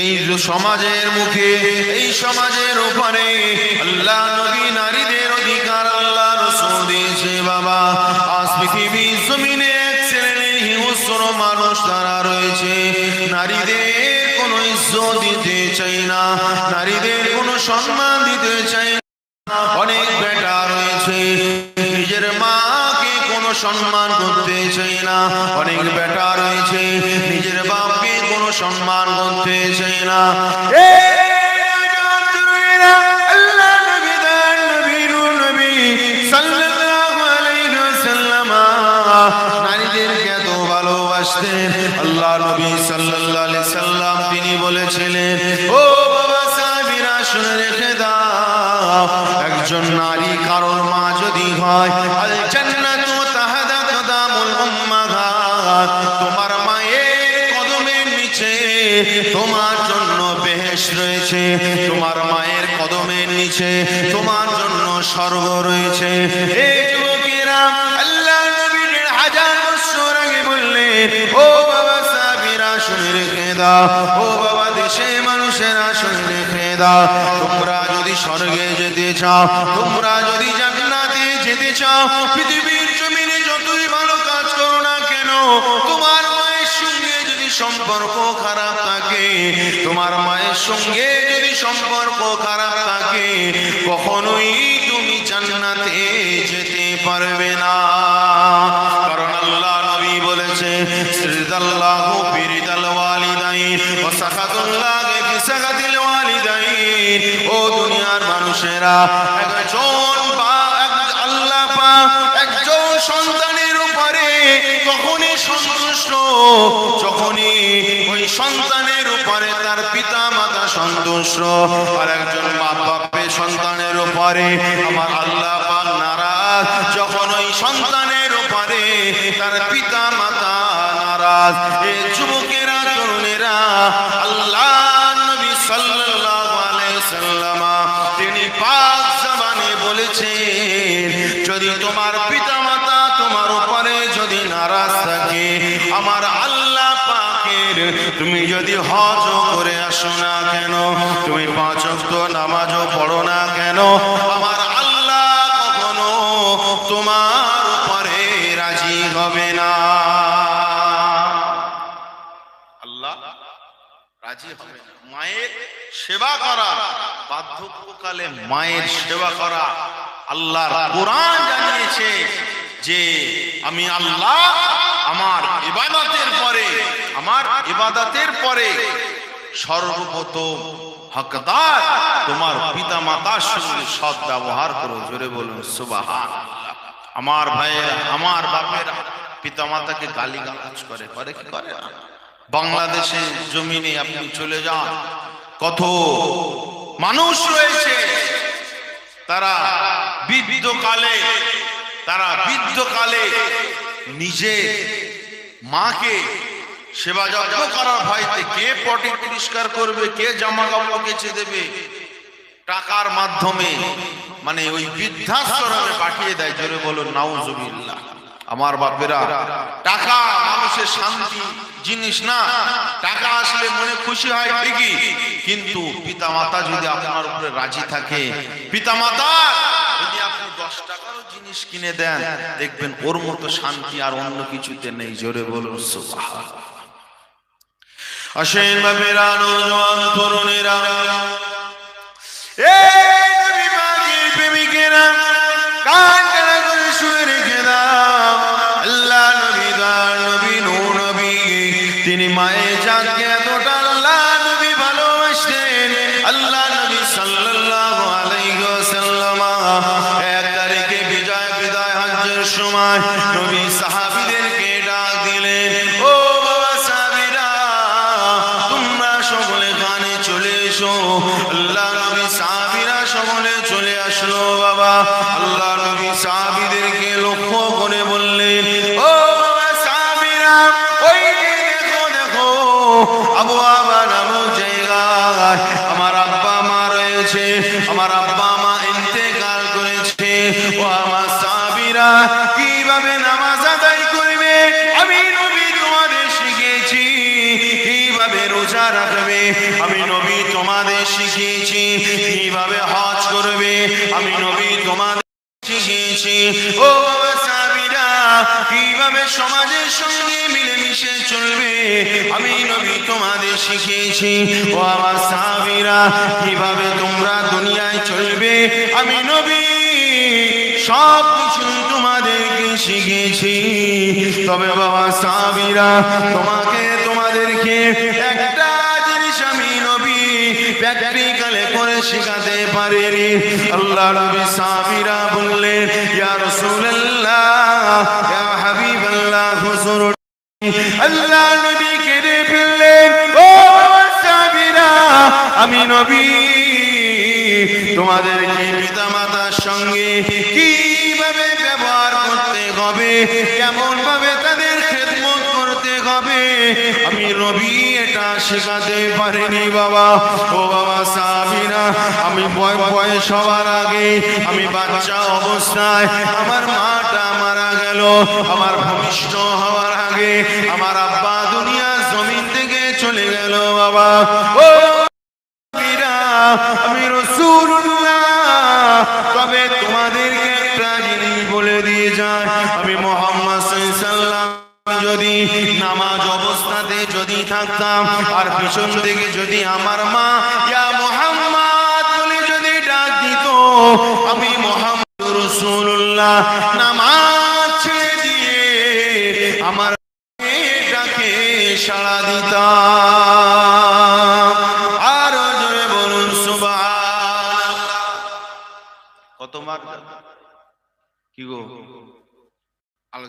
এই সমাজের মুখে, এই সমাজের উপরে আল্লাহ নবী নারীদের অধিকার আল্লাহ রসুল দিয়েছে বাবা। আজ পৃথিবী জমিনে এক শ্রেণির হিংস্র মানুষ তারা রয়েছে, নারীদের কোনো ইজ্জত চাই না। নারীদের কোনো সম্মান দিতে চাই না। অনেক বেটা রয়েছে। নিজের মাকে কোনো সম্মান করতে চাই না। অনেক বেটা রয়েছে। নিজের বাপকে কোনো সম্মান করতে চাই না। আল্লাহ নবী আলাইহি সাল্লাম তিনি বলেছিলেন একজন নারী কারোর মা যদি তোমার মায়ের কদমের নিচে, তোমার জন্য বেহেশ রয়েছে, তোমার মায়ের কদমের নিচে, তোমার জন্য স্বর্গ রয়েছে। ও বাবা দেশে মানুষেরা শুনে দাও। তোমরা যদি স্বর্গে যেতে চাও, তোমরা যদি জান্নাতে যেতে চাও, পৃথিবীর জমিনে যতই ভালো কাজ করো না কেন, তোমার মায়ের সঙ্গে যদি সম্পর্ক খারাপ থাকে, তোমার মায়ের সঙ্গে যদি সম্পর্ক খারাপ থাকে, কখনোই তুমি জান্নাতে যেতে পারবে না। মানুষেরা একজন আল্লাহ একজন সন্তানের উপরে তখনই সন্তুষ্ট, যখনই ওই সন্তানের উপরে তার পিতা মাতা সন্তুষ্ট। আর একজন মা বাপের সন্তানের উপরে আমার আল্লাহ পাক নারাজ, যখন ওই সন্তানের উপরে তার পিতা মাতা নারাজ। এই যুবকেরা, তরুণেরা, আল্লাহ তুমি যদি হজ করে আসো না কেন? তুমি পাঁচ ওয়াক্ত নামাজও পড়ো না কেন? আমার আল্লাহ কখনো তোমার উপরে রাজি হবে না। আল্লাহ রাজি হবে না। মায়ের সেবা করা, বার্ধক্যকালে মায়ের সেবা করা আল্লাহর কোরআন জানিয়েছে যে আমি আল্লাহ আমার ইবাদতের পরে, আমার ইবাদতের পরে সর্বপ্রথম হকদার তোমার পিতা মাতার সঙ্গে সৎ ব্যবহার করো, জোরে বলুন, সুবাহান। আমার ভাইয়েরা, আমার বাপেরা পিতা মাতাকে গালি গালাজ করে করে কি করে? বাংলাদেশে জমিনে আপনি চলে যান, কত মানুষ রয়েছে, তারা বৃদ্ধকালে তারা বৃদ্ধকালে নিজে মাকে সেবা যত্ন করার ভয়তে কে পটি পরিষ্কার করবে, কে জামা কাপড় কেচে দেবে? টাকার মাধ্যমে মানে ওই বৃদ্ধাশ্রমে পাঠিয়ে দেয়, জোরে বলো, নাউজুবিল্লাহ, আমার বাপেরা, টাকা, মানুষের শান্তি জিনিস না, টাকা আসলে মনে খুশি হয় ঠিকই, কিন্তু পিতা মাতা যদি আপনার উপরে রাজি থাকে পিতা মাতা দশ টাকারও জিনিস কিনে দেন দেখবেন ওর মতো শান্তি আর অন্য কিছুতে নেই। জোরে বলুন অসীম বাপেরা নজওয়ান তরুণেরা। এই প্রেমিকেরা, কান চলবে, আমি নবী তোমাদের শিখিয়েছি। ও আমার সাবিরা কীভাবে তোমরা দুনিয়ায় চলবে? আমি নবী, সব কিছু তোমাদেরকে শিখিয়েছি। তবে বাবা সাবিরা তোমাকে, তোমাদেরকে একটা জিনিস আমি নবী প্র্যাকটিক্যালে করে শেখাতে পারিনি। আল্লাহ নবী সাবিরা বললেন, ইয়া রাসূলুল্লাহ আল্লাহ নবী কেঁদে ফেললেন। ও সাবিরা আমি নবী তোমাদেরকে পিতা মাতার সঙ্গে কীভাবে ব্যবহার করতে হবে কেমন ভাবে তাদের খেদমত করতে হবে, আমি রবি এটা শেখাতে পারিনি বাবা। ও বাবা সাবিনা আমি বয় বয়স সবার আগে, আমি বাচ্চা অবস্থায় আমার মাটা গেল। আমার ভূমিষ্ঠ হওয়ার আগে আমার আব্বা দুনিয়া জমিন থেকে চলে গেল, বাবা। ও আমি রসুল্লাহ তবে তোমাদেরকে একটা জিনিস বলে দিয়ে যায়, আমি মোহাম্মদ যদি নামাজ অবস্থাতে যদি থাকতাম, আর পিছন থেকে যদি আমার মা, ইয়া মোহাম্মদ বলে যদি ডাক দিত, আমি মোহাম্মদ রসুল্লাহ নামাজ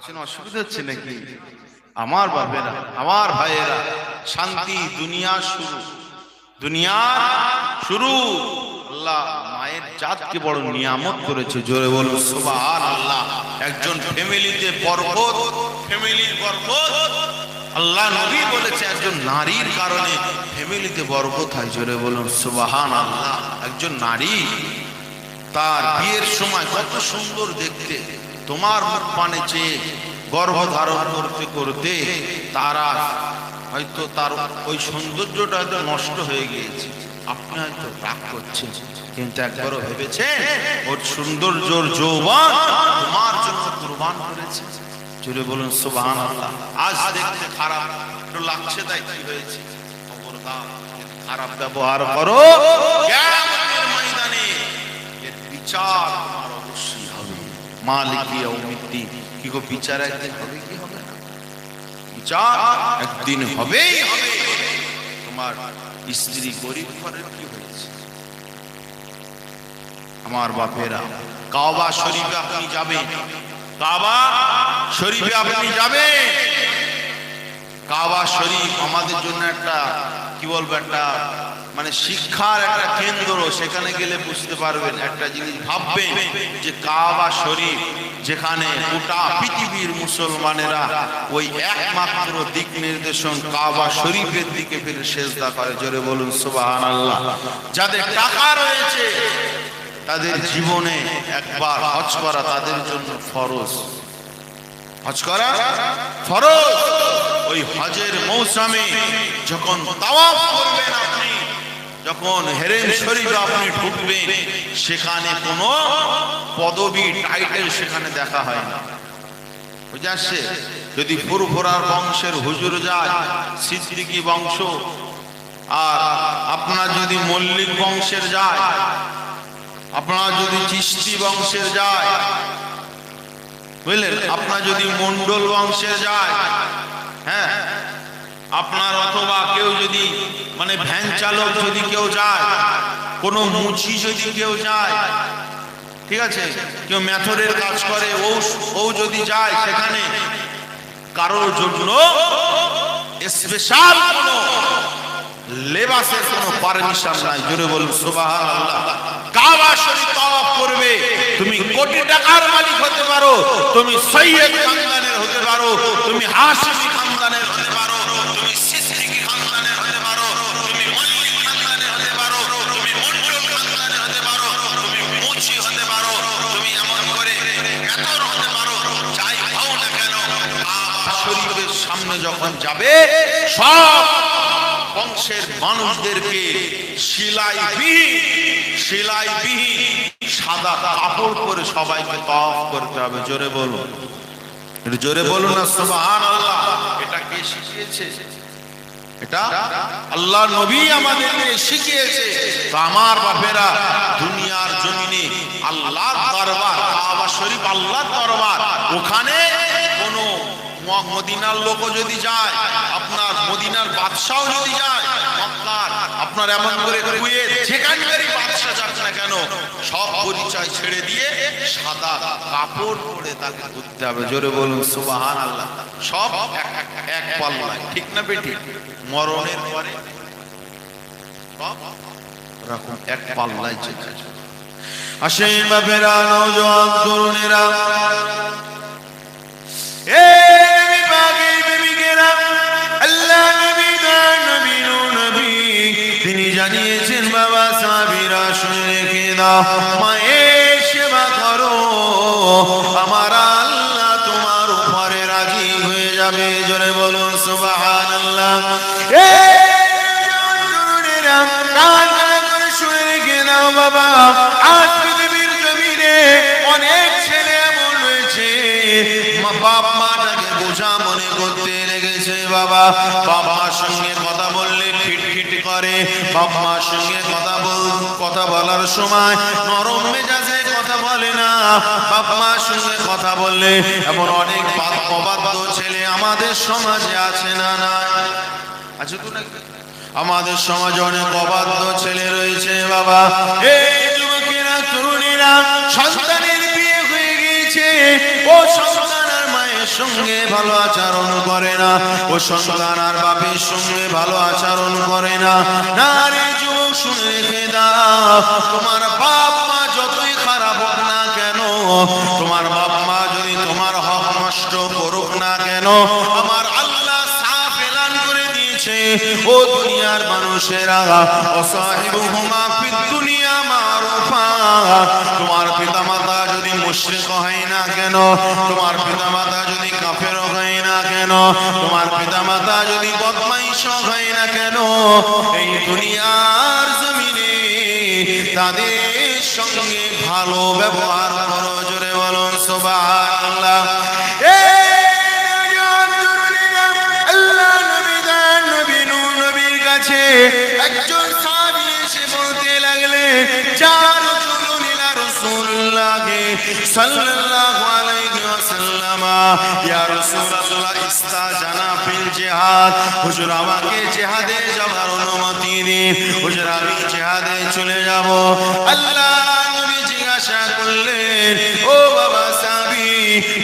আলোচনা অসুবিধা হচ্ছে নাকি? আমার বাপেরা, আমার ভাইয়েরা, শান্তি দুনিয়া শুরু। দুনিয়ার শুরু। আল্লাহ মায়ের জাতকে বড় নিয়ামত করেছে, জোরে বলুন সুবহান আল্লাহ একজন ফ্যামিলিতে বরকত, ফ্যামিলির বরকত। আল্লাহ নবী বলেছে, একজন নারীর কারণে ফ্যামিলিতে বরকত হয়, জোরে বলুন সুবহান আল্লাহ একজন নারী, তার বিয়ের সময় কত সুন্দর দেখতে। তোমার পানে চেয়ে গর্ভ ধারণ করতে করতে তারা হয়তো তার ওই সৌন্দর্যটা নষ্ট হয়ে গিয়েছে। আপনি হয়তো রাগ করছেন, কিন্তু একবারও ভেবেছেন, ওর সৌন্দর্য যৌবন তোমার জন্য কুরবান করেছে। জুড়ে বলুন সুবহান আজ দেখতে খারাপ, একটু লাগছে তাই কি হয়েছে? খারাপ ব্যবহার করো। ময়দানে এর বিচার মালিক ইয়াউমিদ্দিন কি গো বিচার একদিন হবে? কি হবে না। বিচার একদিন হবেই হবে। তোমার স্ত্রী গরিব ঘরের কি হয়েছে? আমার বাপেরা কাবা শরীফে আপনি যাবেন। কাবা শরীফে আপনি যাবেন। কাবা শরীফ আমাদের জন্য একটা কি বলব একটা মানে শিক্ষার একটা কেন্দ্র সেখানে গেলে বুঝতে পারবেন, একটা জিনিস ভাববেন যে কাবা শরীফ, যেখানে গোটা পৃথিবীর মুসলমানেরা ওই একমাত্র দিক নির্দেশন কাবা শরীফের দিকে ফিরে সেজদা করে। জোরে বলুন সুবাহান আল্লাহ যাদের টাকা রয়েছে, তাদের জীবনে একবার হজ করা তাদের জন্য ফরজ। হজ করা ফরজ। ওই হজের মৌসুমে যখন তাওয়াফ করবেন আপনি যখন হেরেন শরীফে আপনি ঢুকবেন, সেখানে কোনো পদবি টাইটেল সেখানে দেখা হয় না। বুঝে যদি ফুরফুরার বংশের হুজুর যায়, সিদ্দিকি বংশ, আর আপনার যদি মল্লিক বংশের যায়, আপনার যদি চিস্তি বংশের যায়, বুঝলেন? আপনার যদি মন্ডল বংশের যায় হ্যাঁ? আপনার অথবা কেউ যদি মানে ভ্যান চালক যদি কেউ যায়, কোনো মুচি যদি কেউ যায়, ঠিক আছে? কেউ মেথরের কাজ করে, ও ও যদি যায় সেখানে, কারোর জন্য স্পেশাল কোনো লেবাসের কোনো পারমিশন নাই। জোরে বলুন কাবা শরীফ তাওয়াফ করবে। তুমি কোটি টাকার মালিক হতে পারো। তুমি সৈয়দ খানদানের হতে পারো। তুমি হাশিমি খানদানের হতে পারো তুমি সিদ্দিকী খানদানের হতে পারো তুমি মল্লিক খানদানের হতে পারো তুমি মন্ডল খানদানের হতে পারো তুমি মুচি হতে পারো তুমি এমন করে মেথর হতে পারো যখন যাবে, সব বংশের মানুষদেরকে সিলাই সিলাই সাদা কাপড় করে সবাইকে তফ করতে হবে। জোরে বলুন। জোরে বলুন না সুবহান আল্লাহ এটা কে শিখিয়েছে? এটা আল্লাহ নবী আমাদেরকে শিখিয়েছে। তো আমার বাপেরা দুনিয়ার জমিনে আল্লাহর দরবার, কাবা শরীফ, আল্লাহর দরবার, ওখানে কোনো মদিনার লোকও যদি যায়, আপনার মদিনার বাদশাও যদি যায় মক্কার আপনার এমন করে কুয়েত যেখানকারই বাদশা যাক না কেন, সব পরিচয় ছেড়ে দিয়ে সাদা কাপড় পরে তাকে করতে হবে। জোরে বলুন সুবাহান আল্লাহ সব এক- পাল্লায়। ঠিক না বেটি? মরণের পরে সব এরকম এক পাল্লায় যেতে। আসেন বাপেরা নৌজওয়ান তরুণেরা জানিয়েছেন বাবা সাবিরা শুনে রেখে দাও। মায়ের সেবা করো। আমার আল্লাহ তোমার উপরে রাজি হয়ে যাবে। জোরে বলুন সুবাহান আল্লাহ শুনে রেখে দাও বাবা। আজ পৃথিবীর জমিনে অনেক ছেলে এমন রয়েছে। বাপ মাটাকে বোঝা মনে করতে লেগেছে বাবা। বাবার সঙ্গে করে বাপ মার সঙ্গে কথা বল, কথা বলার সময় নরম মেজাজে কথা বলে না। বাপ মার সঙ্গে কথা বললে এমন অনেক অবাধ্য ছেলে আমাদের সমাজে আছে না না আছে তো নাকি আমাদের সমাজে অনেক অবাধ্য ছেলে রয়েছে বাবা। এই যুবকেরা, তরুণীরা, সন্তানের বিয়ে হয়ে গিয়েছে। ও সন্তান সঙ্গে ভালো আচরণ করে না। ও সন্তান আর বাপের সঙ্গে ভালো আচরণ করে না। না রে যুবক, শুনে রেখে তোমার বাপ মা যতই খারাপ হোক না কেন, তোমার বাপ মা যদি তোমার হক নষ্ট করুক না কেন, আমার আল্লাহ সাফ এলান করে দিয়েছে। ও দুনিয়ার মানুষেরা, অসাহিবুহুমা ফিদ দুনিয়া মারুফা, তোমার পিতা মুশরিক হয় না কেন? তোমার পিতামাতা যদি কাফের হয় না কেন? তোমার পিতামাতা যদি বদমাইশ হয় না কেন? এই দুনিয়ার জমিনে তাদের সঙ্গে ভালো ব্যবহার করো, জোরে বলো, সুবহানাল্লাহ। একজন সাল্লাল্লাহু আলাইহি ওয়াসাল্লাম, ইয়া রাসূলুল্লাহ ইস্তাজানা ফিল জিহাদ। হুজুর, আমাকে জিহাদে যাওয়ার অনুমতি দিন। হুজুর, আমি জিহাদে চলে যাব। আল্লাহ নবী জিজ্ঞাসা করলেন, ও বাবা সাবি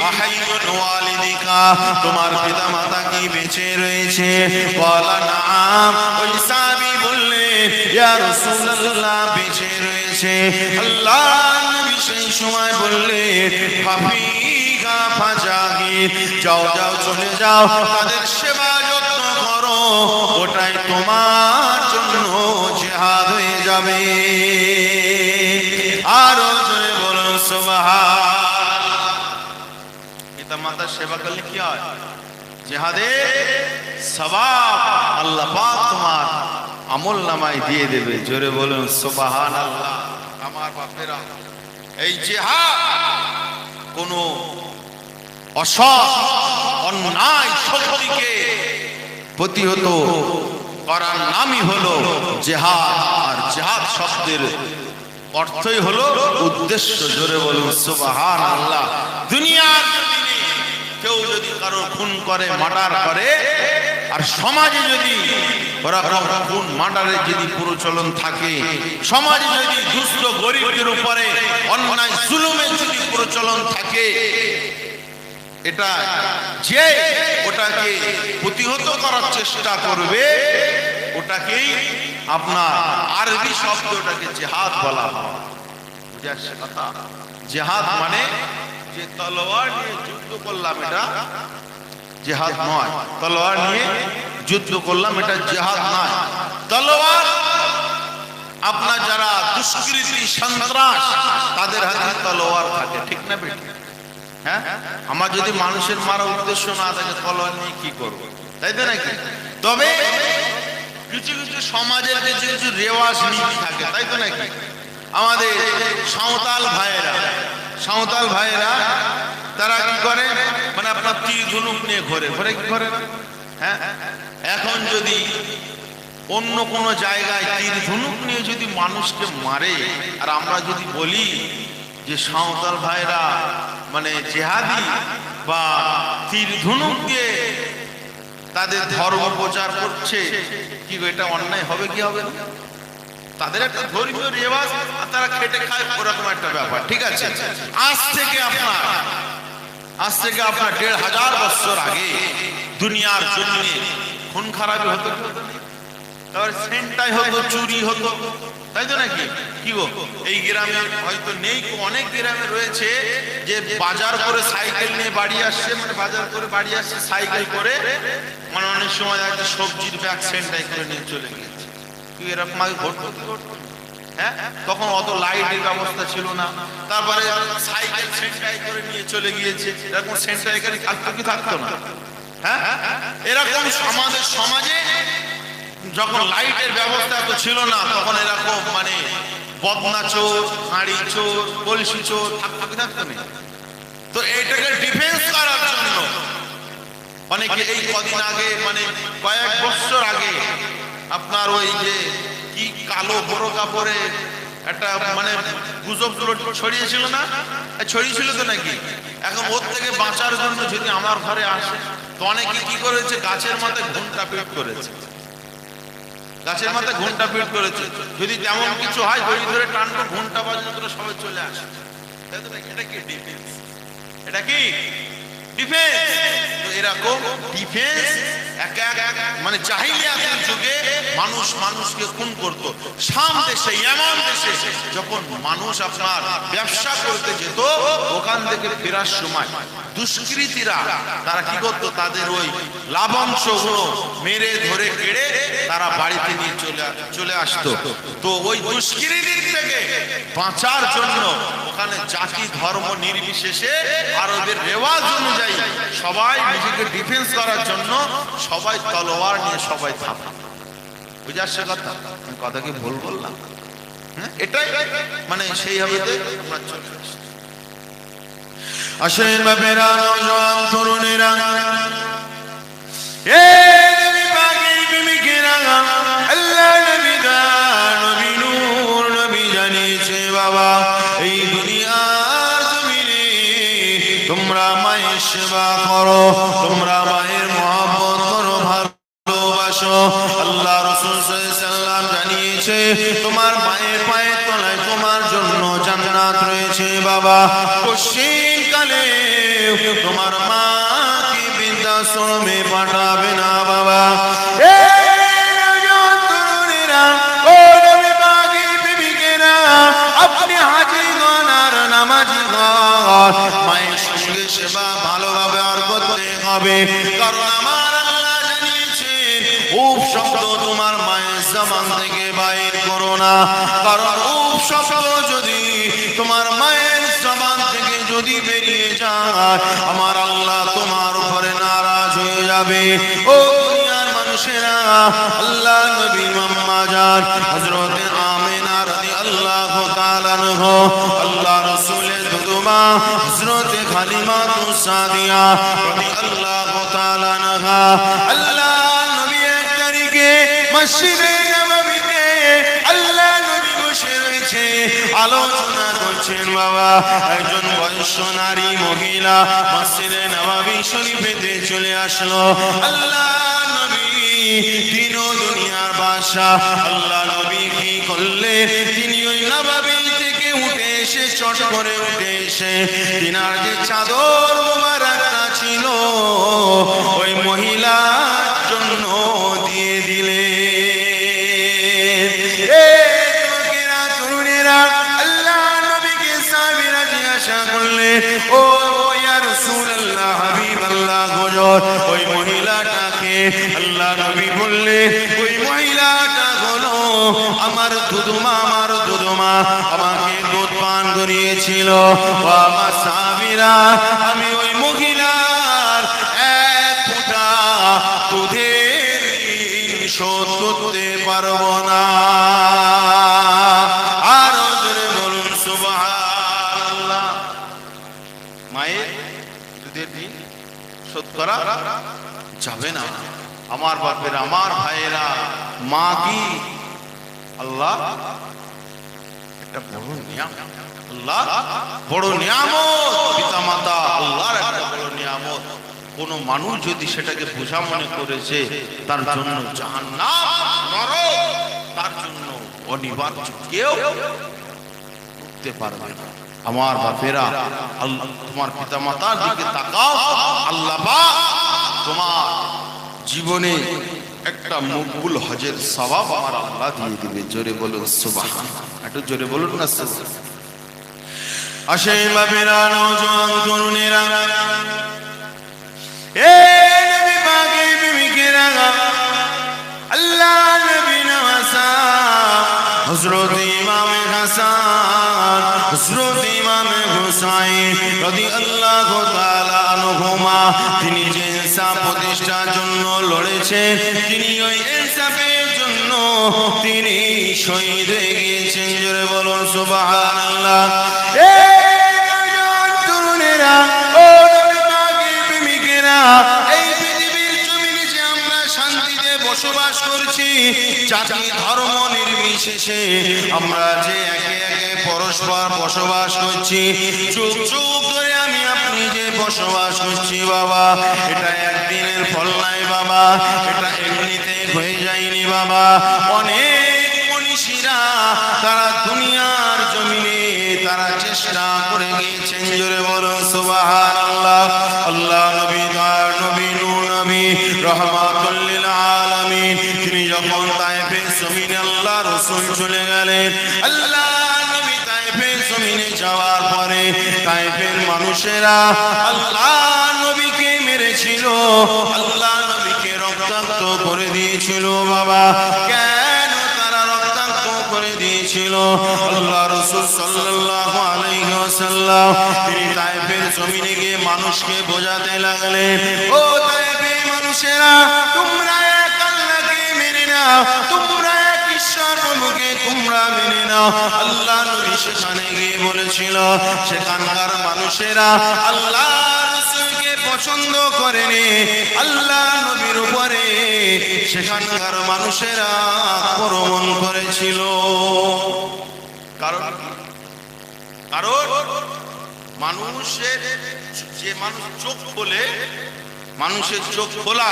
আহাইয়ুন ওয়ালিদিকা, তোমার পিতা মাতা কি বেঁচে রয়েছে? বলা, নাম। ওই সাবি বললেন, ইয়া রাসূলুল্লাহ, বেঁচে রয়েছে। আল্লাহ সেই সময় ফাজাগির যাও যাও, চলে যাও, তাদের সেবা যত্ন করো, ওটাই তোমার জন্য জিহাদ হয়ে যাবে। আরও জোরে বলুন পিতা মাতার সেবা করলে কি হয়? জেহাদে সবাব আল্লাহ পাক তোমার আমল নামায় দিয়ে দেবে। জোরে বলুন সুবহান আল্লাহ আমার বাপেরা এই জেহাদ কোনো অসৎ, অন্যায় শক্তিকে প্রতিহত করার নামই হলো জেহাদ। আর জেহাদ শব্দের অর্থই হলো উদ্দেশ্য। জোরে বলুন সুবাহান আল্লাহ দুনিয়ার কেউ যদি কারও খুন করে, মার্ডার করে আর সমাজে যদি ওরকম মার্ডারের যদি প্রচলন থাকে, সমাজে যদি দুস্থ গরিবদের উপরে অন্যায় জুলুমের যদি প্রচলন থাকে, এটা যে ওটাকে প্রতিহত করার চেষ্টা করবে, ওটাকেই আপনার আরবি শব্দ ওটাকে জেহাদ বলা হয়। জেহাদ মানে যে তলোয়ার নিয়ে যুদ্ধ করলাম এটা জেহাদ নয়। তলোয়ার নিয়ে যুদ্ধ করলাম, এটা জেহাদ নয়। তলোয়ার, আপনার যারা দুষ্কৃতি সন্ত্রাস, তাদের হাতে তলোয়ার থাকে, ঠিক না বেটি? হ্যাঁ? আমার যদি মানুষের মারা উদ্দেশ্য না থাকে, তলোয়ার নিয়ে কি করব? তাই তো নাকি? তবে কিছু কিছু সমাজের কিছু কিছু রেওয়াজ নীতি থাকে, তাই তো নাকি? আমাদের সাঁওতাল ভাইয়েরা সাঁওতাল ভাইয়েরা, তারা কি করে? মানে আপনার তীর ধনুক নিয়ে ঘরে ঘরে কি করে না? হ্যাঁ এখন যদি অন্য কোনো জায়গায় তীর ধনুক নিয়ে যদি মানুষকে মারে, আর আমরা যদি বলি যে সাঁওতাল ভাইরা মানে জেহাদি বা তীর ধনুক দিয়ে তাদের ধর্ম প্রচার করছে, কি এটা অন্যায় হবে কি হবে? তাদের একটা ধর্মীয় রেওয়াজ তারা খেটে খায়, ওরকম একটা ব্যাপার, ঠিক আছে আজ থেকে আপনার আজ থেকে আপনার দেড় হাজার বছর আগে দুনিয়ার জন্য খুন খারাপি হতো। সেন্টাই চুরি হতো। এই গ্রামে হয়তো নেই অনেক গ্রামে রয়েছে যে বাজার করে সাইকেল নিয়ে বাড়ি আসছে মানে বাজার করে বাড়ি আসছে, সাইকেল করে মানে অনেক সময় সবজির ব্যাগ সেন্টাই করে নিয়ে চলে গিয়েছে কি এরকম ঘটতো? হ্যাঁ? তখন অত লাইটের ব্যবস্থা ছিল না। তারপরে সাইকেল সেন্টাই করে নিয়ে চলে গিয়েছে। এরকম সেন্টাই এখানে থাকতো কি থাকতো না? হ্যাঁ? এরকম সমাজে যখন লাইটের ব্যবস্থা এত ছিল না, তখন এরকম মানে বদনা চোর, হাঁড়ি চোর, কলসি চোর, থাকতো কি থাকতো না? তো এটাকে ডিফেন্স করার জন্য অনেকে এই কদিন আগে মানে কয়েক বছর আগে আপনার ওই যে কি কালো বড় কাপড়ে একটা মানে গুজব ছড়িয়েছিল না? ছড়িয়েছিল তো নাকি? এখন ওর থেকে বাঁচার জন্য যদি আমার ঘরে আসে, তো অনেকে কি করেছে? গাছের মাথায় ঘুমটা পেট করেছে। গাছের মাথায় ঘণ্টা পিট করেছে। যদি তেমন কিছু হয়, দড়ি ধরে টানবো ঘণ্টা বাজানো সবাই চলে আসে? এটা কি? এটা কি? ডিফেন্স এরকম ডিফেন্স এক এক মানে জাহিলিয়াতের যুগে মানুষ মানুষকে খুন করত। শাম দেশে দেশে, যখন মানুষ আপনার ব্যবসা করতে যেত, ওখান থেকে ফেরার সময় দুষ্কৃতীরা, তারা কি করতো? তাদের ওই গুলো মেরে ধরে কেড়ে তারা বাড়িতে নিয়ে চলে চলে আসতো। তো ওই দুষ্কৃতির থেকে বাঁচার জন্য ওখানে জাতি ধর্ম নির্বিশেষে আরবের রেওয়াজ অনুযায়ী সবাই নিজেকে ডিফেন্স করার জন্য সবাই তলোয়ার নিয়ে সবাই থাকে বুঝে আসছে কথা? কথা কি ভুল বললাম। হ্যাঁ? এটাই। মানে সেই হবে আমরা চলে আসেন বাপেরা নজওয়ান তরুণেরা। এ নবী পাকের প্রেমিকেরা, সেবা করো, তোমরা মায়ের মহব্বত করো, ভালোবাসো। আল্লাহ রসুল সাল্লাম জানিয়েছে, তোমার মায়ের পায়ের তলায় তোমার জন্য জান্নাত রয়েছে বাবা। পশ্চিমকালে তোমার মা কি বৃদ্ধাশ্রমে পাঠাবে না বাবা? শব্দ যদি তোমার মায়ের জবান থেকে যদি বেরিয়ে যায়, আমার আল্লাহ তোমার উপরে নারাজ হয়ে যাবে। ও দুনিয়ার মানুষেরা, আল্লাহ নবী মাম্মা জান হযরত আমিনা রাদিয়াল্লাহু তাআলা আনহু, আল্লাহ রাসূলের দুদুমা হযরত খালিমা তুসাদিয়া রাদিয়াল্লাহু তাআলা আনহা, আল্লাহ নবী এক তারিখে মসজিদে নববীতে আলোচনা করছেন বাবা। একজন বয়স্ক নারী, মহিলা, মসজিদে নবাবী শরীফেতে চলে আসলো। আল্লাহ দুনিয়ার বাদশা আল্লাহ নবী কি তিনি ওই নবাবী থেকে উঠে এসে, চট করে উঠে এসে তিনার যে চাদর মোবারকটা ছিল, ওই মহিলার জন্য দিয়ে দিলে। ও ওই মহিলাটাকে আল্লাহ নবী বললেন ওই মহিলাটা হলো আমার দুধমা আমার দুধমা আমাকে দুধ পান করিয়েছিল। ও সাবিরা আমি ওই মহিলার এক ফুটা দুধের শোধ করতে পারব দুধের দিন শোধ করা যাবে না। আমার বাপের, আমার ভাইয়েরা, মা কি? আল্লাহ একটা বড় নিয়ামত। আল্লাহ বড় নিয়ামত পিতা মাতা আল্লাহর একটা বড় নিয়ামত। কোন মানুষ যদি সেটাকে বোঝা মনে করেছে তার জন্য জাহান্নাম নরক, তার জন্য অনিবার্য কেউ উঠতে পারবে না। আমার বাপেরা আল্লাহ তোমার পিতা মাতার দিকে তাকাও। আল্লাহ তোমার জীবনে একটা মকবুল হজের সবাব আমার আল্লাহ দিয়ে দিবে। জোরে বলুন সুবহান একটু জোরে বলুন না সুবহান আসে বাপেরা নওজোয়ান তরুণেরা। এ ইমাম হাসান, হযরত হুসাইন রাদিয়াল্লাহু তাআলা আনহুমা। তিনি যে প্রতিষ্ঠার জন্য লড়েছেন তিনি ওই ইনসাফের জন্য তিনি শহীদ হয়ে গিয়েছেন। জোরে বলুন, সুবহানাল্লাহ। এ তরুণেরা জাতি ধর্ম নির্বিশেষে আমরা যে একে একে পরস্পর বসবাস করছি যুগ যুগ ধরে আমি আপনি যে বসবাস করছি বাবা, এটা একদিনের ফল নাই বাবা, এটা এমনিতে হয়ে যায়নি বাবা। অনেক মনীষীরা তারা দুনিয়ার জমিনে তারা চেষ্টা করে গিয়েছেন জোরে বলুন, সুবহানাল্লাহ। আল্লাহ নবী, দয়ার নবী, নূর নবী, রহমাতুল লিল আলামিন। তিনি যখন তায়েফে জমিনে আল্লাহ রাসূল চলে গেলেন আল্লাহ নবী তায়েফে জমিনে যাওয়ার পরে তায়েফের মানুষেরা আল্লাহ নবীকে মেরেছিল, আল্লাহ নবীকে রক্তাক্ত করে দিয়েছিল, বাবা। কেন তারা রক্তাক্ত করে দিয়েছিল? আল্লাহ রসুল সাল্লাল্লাহু আলাইহি ওয়াসাল্লাম তিনি তায়েফের জমিনে গিয়ে মানুষকে বোঝাতে লাগলেন, ও তায়েফের মানুষেরা, তোমরা সেখানকার মানুষেরা আল্লাহ পছন্দ করেনি। আল্লাহ নবীর উপরে সেখানকার মানুষেরা আক্রমণ করেছিল। কারণ কারণ মানুষের যে মানুষ চোখ খোলে মানুষের চোখ খোলা,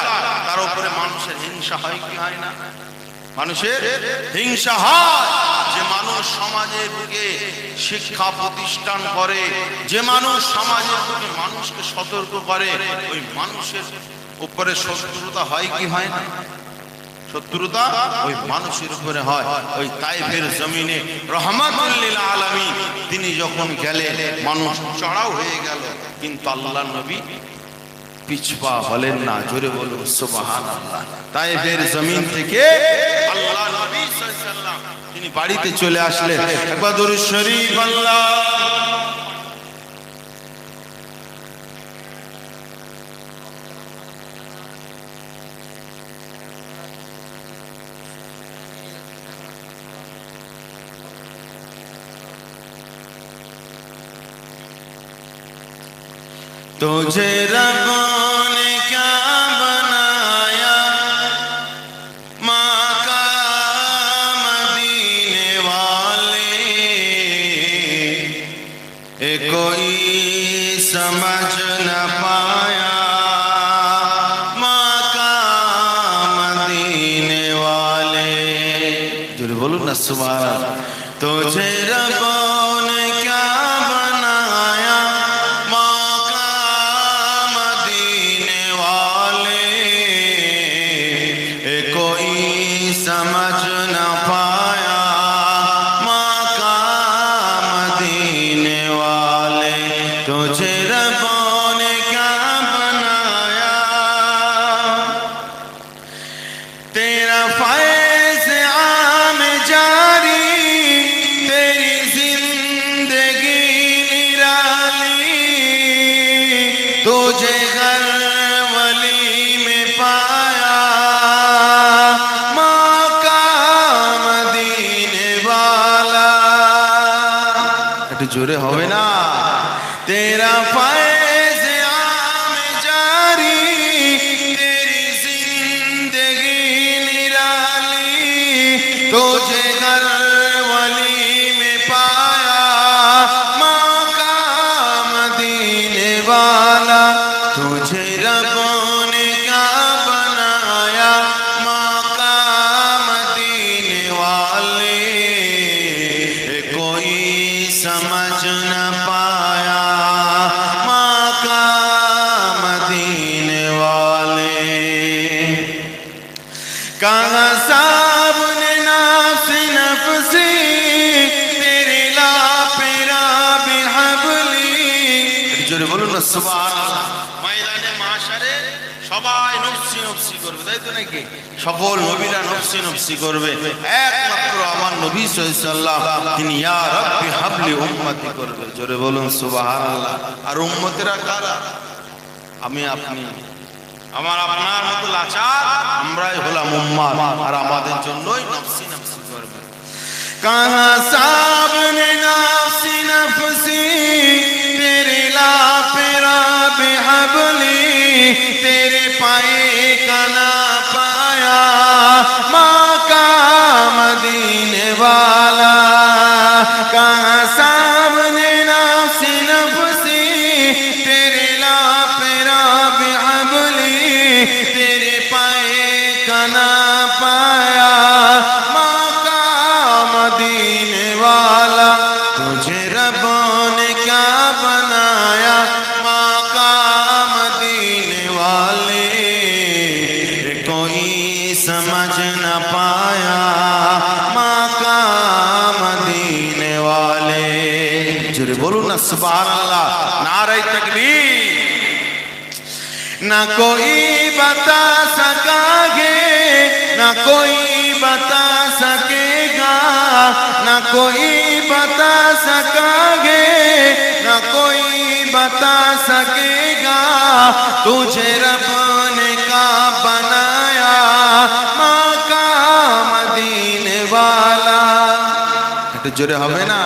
তার উপরে মানুষের হিংসা হয় কি হয় না? মানুষের হিংসা হয়। যে মানুষ সমাজের বুকে শিক্ষা প্রতিষ্ঠান করে, যে মানুষ সমাজের বুকে মানুষকে সতর্ক করে, ওই মানুষের উপরে শত্রুতা হয় কি হয় না? শত্রুতা ওই মানুষের উপরে হয়। ওই তাইফের জমিনে রহমাতুল্লিল আলামী তিনি যখন গেলেন, মানুষ চড়াও হয়ে গেল। কিন্তু আল্লাহ নবী পিছপা হলেন না জোরে বলুন সুবহানাল্লাহ তাইফের জমিন থেকে আল্লাহ নবী সাল্লাল্লাহু আলাইহি ওয়াসাল্লাম তিনি বাড়িতে চলে আসলেন একবার দরুদ শরীফ আল্লাহ तुझे रब सुबह तुझे একটু کہاں صابن نفس نفسی تیرے لا پیرا بحبلی جوڑے بولو نا سبحان اللہ ময়দানে মাশারে সবাই নফসি করবে তাই তো নাকি? সকল নবীরা নফসি নফসি করবে। আমার নবী সাল্লাল্লাহু তিনি ইয়া রাব্বি হাবলি উম্মতি করবে। জোরে বলুন সুবহানাল্লাহ। আর উম্মতেরা কারা? আমি আপনি। আমার আপনার মতো লাচার আমরাই হলাম উম্মার আর আমাদের জন্যই নফসি নফসি করবে। কাহা সাব نے نفسی نفسی تیرے لا پیرا بے حبلی تیرے پائے کا نا پایا ماں کا مدینے والا کہاں سا बोलो ना सुभान अल्लाह नारे तकबीर न कोई बता सकागे न कोई बता सकेगा न कोई बता सकागे न कोई बता सकेगा तुझे रब ने का बनाया मौका मदीने वाला একটু জোরে হবে না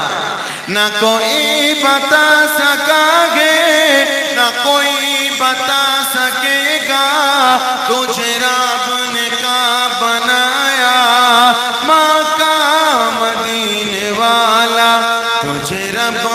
نہ کوئی بتا سکا گے، نہ کوئی بتا سکے گا۔ تجھے رب نے کا بنایا ماں کا مدینے والا۔ تجھے رب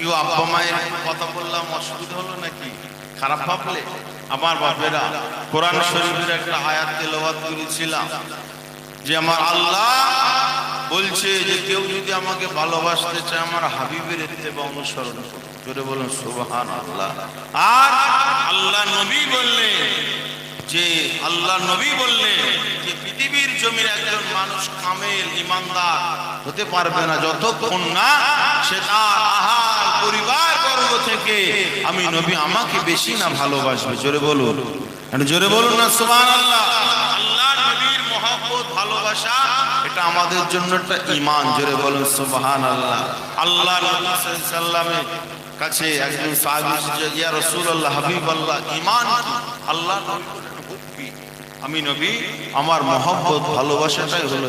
কেউ আব্বা মায়ের কথা বললাম, অসুবিধা হলো নাকি? খারাপ ভাবলে? আমার বাপেরা কোরআন শরীফের একটা আয়াত তেলাওয়াত করেছিলাম যে আমার আল্লাহ বলছে যে কেউ যদি আমাকে ভালোবাসতে চায়, আমার হাবিবের ইত্তেবা অনুসরণ করো। বলুন সুবহান আল্লাহ আর আল্লাহ নবী বললেন যে আল্লাহ নবী বললেন যে পৃথিবীর জমির একজন মানুষ কামেল, ইমানদার হতে পারবে না, যতক্ষণ না সে তার আহার পরিবার বর্গ থেকে আমি নবী আমাকে বেশি না ভালোবাসবে? জোরে বলুন। জোরে বলুন না সুবহানাল্লাহ। আল্লাহ নবীর মহব্বত ভালোবাসা এটা আমাদের জন্য একটা ইমান জোরে বলুন সুবহান আল্লাহ আল্লাহ নবী সাল্লামের কাছে একজন ইয়া রাসূলুল্লাহ হাবিবাল্লাহ ইমান আল্লাহ বললেন, "হুব্বি।" আমি নবী আমার মহব্বত ভালোবাসাটাই হলো